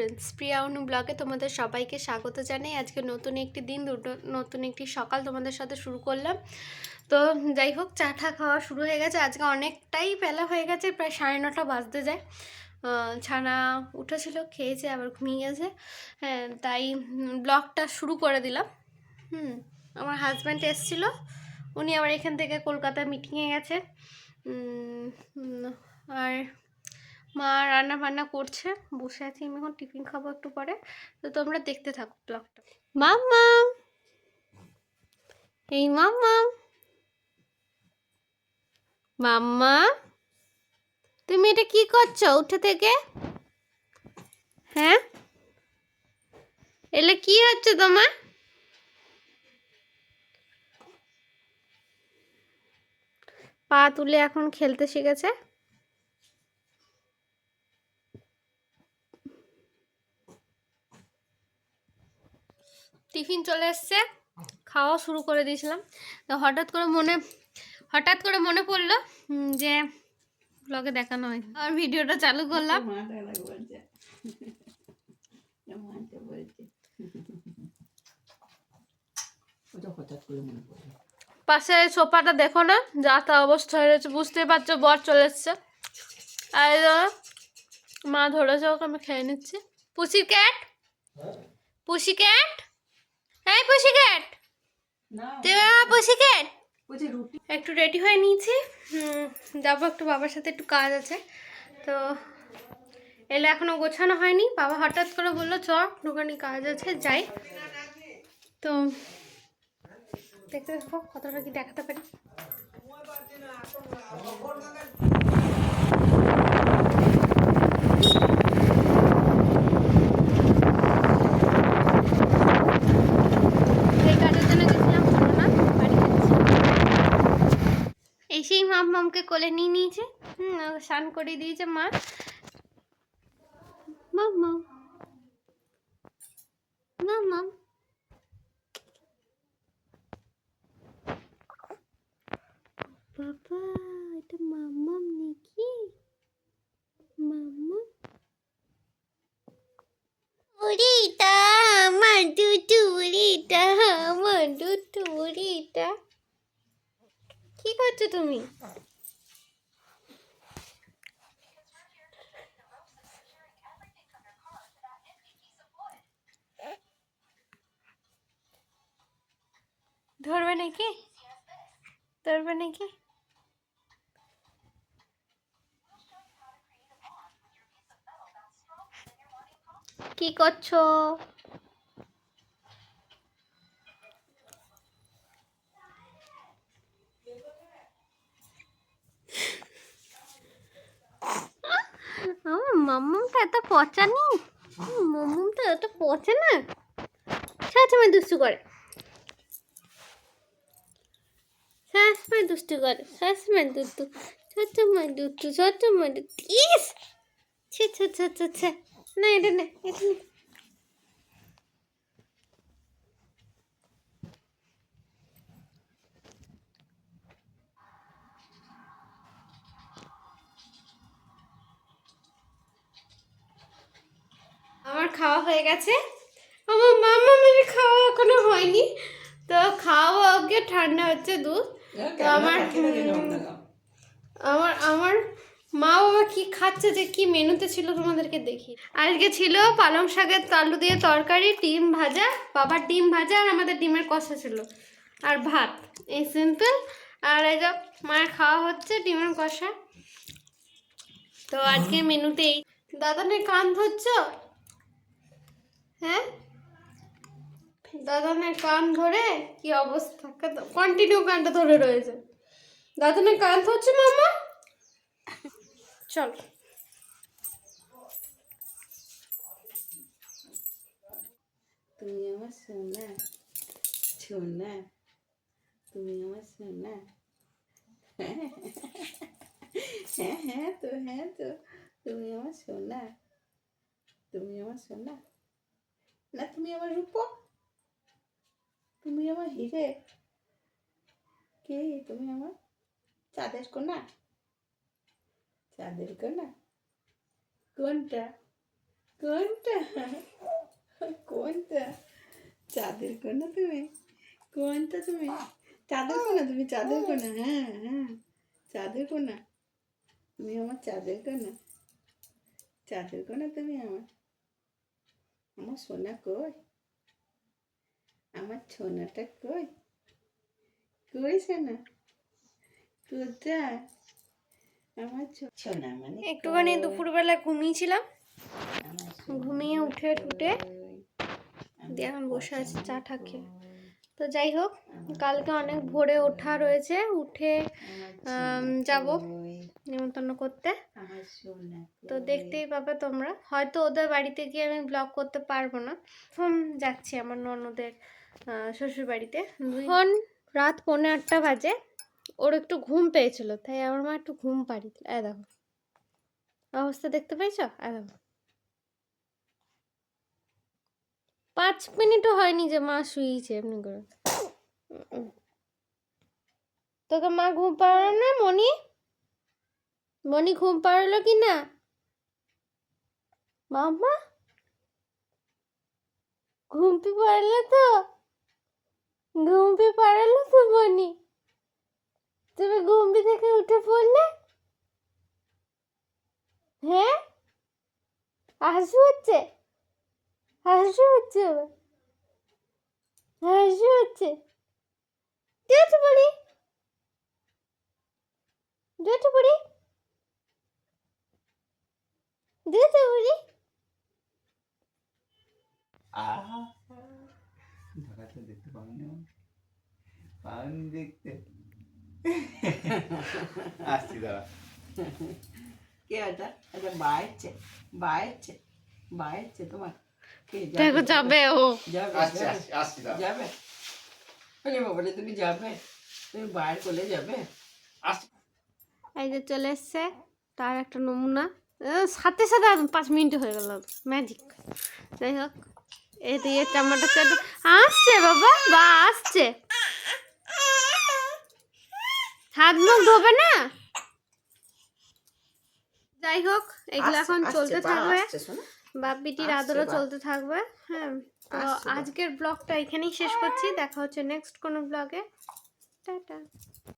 Friends প্রিয়া অনু ব্লগে তোমাদের সবাইকে স্বাগত জানাই। আজকে নতুন একটি দিন নতুন একটি সকাল তোমাদের সাথে শুরু করলাম। তো যাই হোক, চা ঠা খাওয়া শুরু হয়ে গেছে। আজকে অনেকটাই বেলা হয়ে গেছে, প্রায় সাড়ে নটা বাজতে যায়। ছানা উঠেছিল, খেয়েছে, আবার ঘুমিয়ে গেছে। হ্যাঁ তাই ব্লগটা শুরু করে দিলাম। হুম, আমার হাজব্যান্ড এসেছিল। উনি আবার এখান থেকে কলকাতা মিটিংয়ে গেছে। আর মা রান্না বান্না করছে, বসে আছি আমি এখন, টিফিন খাব একটু পরে। তো তোমরা দেখতে থাকো ব্লগটা মাম্মা! এই মাম্মা! মাম্মা! তুমি এটা কি করছ উঠে থেকে? হ্যাঁ? এলে কি হচ্ছে তোমার? পা তুলে এখন খেলতে শিখেছে। টিফিন চলে এসছে, খাওয়া শুরু করে দিয়েছিলাম। তো হঠাৎ করে মনে, হঠাৎ করে মনে পড়ল যে ব্লগে দেখানো হয়। আর ভিডিওটা চালু করলাম। পাশে সোফাটা দেখো না, যা তা অবস্থা হয়ে রয়েছে বুঝতে পারছ, বর চলে এসছে। আর মা ধরেছে, ওকে আমি খেয়ে নিচ্ছি। পুসি ক্যাট পুসি ক্যাট না তুমি আমার পুসি ক্যাট একটু রেডি হয়ে নিয়েছি। যাব একটু বাবার সাথে একটু কাজ আছে। তো এলে এখনও গোছানো হয়নি। বাবা হঠাৎ করে বলল চ দোকানে কাজ আছে যাই। তো দেখতে দেখো কতটা কি দেখাতে পারি। এসেই মাম মামকে কোলে নিয়ে নিয়েছে। স্নান করিয়ে দিয়েছে মা। আমার দুটু উড়িটা, আমার দুটু উড়িটা কি করছ তুমি? ধরবে নাকি? ধরবে নাকি? কি করছ আমার মাম্মামটা এত পচা নি মাম্মামটা এত পচে না। সবসময় দুষ্টু করে। সবসময় দুষ্টু করে। সবসময় দুষ্টু। সবসময় দুষ্টু। সবসময় দুষ্টু। ইস! ছে ছে ছে, ছি। না, এটা না এটা না। খাওয়া হয়ে গেছে। আমার মামা মেরে খাওয়া এখনও হয়নি। তো খাওয়া ওকে ঠান্ডা হচ্ছে দুধ। তো আমার আমার আমার মা বাবা কি খাচ্ছে যে কি মেনুতে ছিল তোমাদেরকে দেখি। আজকে ছিল পালং শাকের আলু দিয়ে তরকারি ডিম ভাজা বাবার ডিম ভাজা আর আমাদের ডিমের কষা ছিল। আর ভাত এই সিম্পল। আর এই যে মায়ের খাওয়া হচ্ছে ডিমের কষা। তো আজকে মেনুতেই। দাদানের কান ধরছ? হ্যাঁ? দাদানের কান ধরে কি অবস্থা? কন্টিনিউ কানটা ধরে রয়েছে। দাদানের কান ধরছে মামা চল। তুমি আমার সোনা সোনা, তুমি আমার সোনা। হ্যাঁ হ্যাঁ তো হ্যাঁ তো। তুমি আমার সোনা, তুমি আমার সোনা। না, তুমি আমার রূপ তুমি আমার হিরে? কে? তুমি আমার চাঁদের কোনা চাঁদের কোনা কোনটা? কোনটা? কোনটা? চাঁদের কোনা তুমি? কোনটা তুমি? চাঁদের কোনা তুমি? চাঁদের কোনা হ্যাঁ হ্যাঁ। চাঁদের কোনা তুমি আমার চাঁদের কোনা চাঁদের কোনা তুমি আমার। আমার সোনা কই? আমার সোনাটা কই? কই সোনা? কোথায়? আমার সোনা মানে একটুখানি দুপুরবেলা ঘুমিয়েছিলাম। ঘুমিয়ে উঠে টুটে দিয়ে এখন বসে আছি চা টা খেয়ে। তো যাই হোক কালকে অনেক ভোরে ওঠা রয়েছে উঠে যাব। নিমন্ত্রণ করতে। তো দেখতেই পাবে তোমরা। হয়তো ওদের বাড়িতে গিয়ে আমি ব্লগ করতে পারব না। এখন যাচ্ছি আমার ননদের শ্বশুর বাড়িতে এখন রাত পৌনে আটটা বাজে। ওর একটু ঘুম পেয়েছিল তাই আমার মা একটু ঘুম পাড়ি দিল। এই দেখো। অবস্থা দেখতে পেয়েছ? এই দেখো। পাঁচ মিনিটও হয়নি যে মা শুয়েছে এমনি করে। তোকে মা ঘুম পাড়ালো না মনি মনি ঘুম পাড়ালো কি না? মামা ঘুমপি পাড়ালো তো? ঘুমপি পাড়ালো তো মনি? তুমি ঘুমপি থেকে উঠে পড়লে? হ্যাঁ? হাসি হচ্ছে? হাসি হচ্ছে। হাসি হচ্ছে? দিয়েছে বলি। দিয়েছে বলি দিয়েছে বলি আহা ঢাকাতে দেখতে পাওনি পাওনি দেখতে আসছি দাঁড়া কে এটা এটা বাইরছে বাইরছে বাইরছে তোমার দেখো যাবে ও। যাবে আসছি যাবে? আরে বাবা তুমি যাবে? তুমি বাইর করলে যাবে? এই যে চলে এসছে তার একটা নমুনা। সাথে সাথে পাঁচ মিনিট হয়ে গেল। ম্যাজিক যাই হোক। এই দিয়ে চামড়াটা চেটে আসছে বাবা বা আসছে। হাত মুখ ধোবে না। যাই হোক এগুলো এখন চলতে থাকবে। শোনো। বাপিটির আদরও চলতে থাকবে হ্যাঁ। তো আজকের ব্লগটা এখানেই শেষ করছি। দেখা হচ্ছে নেক্সট কোনো ব্লগে। টাটা।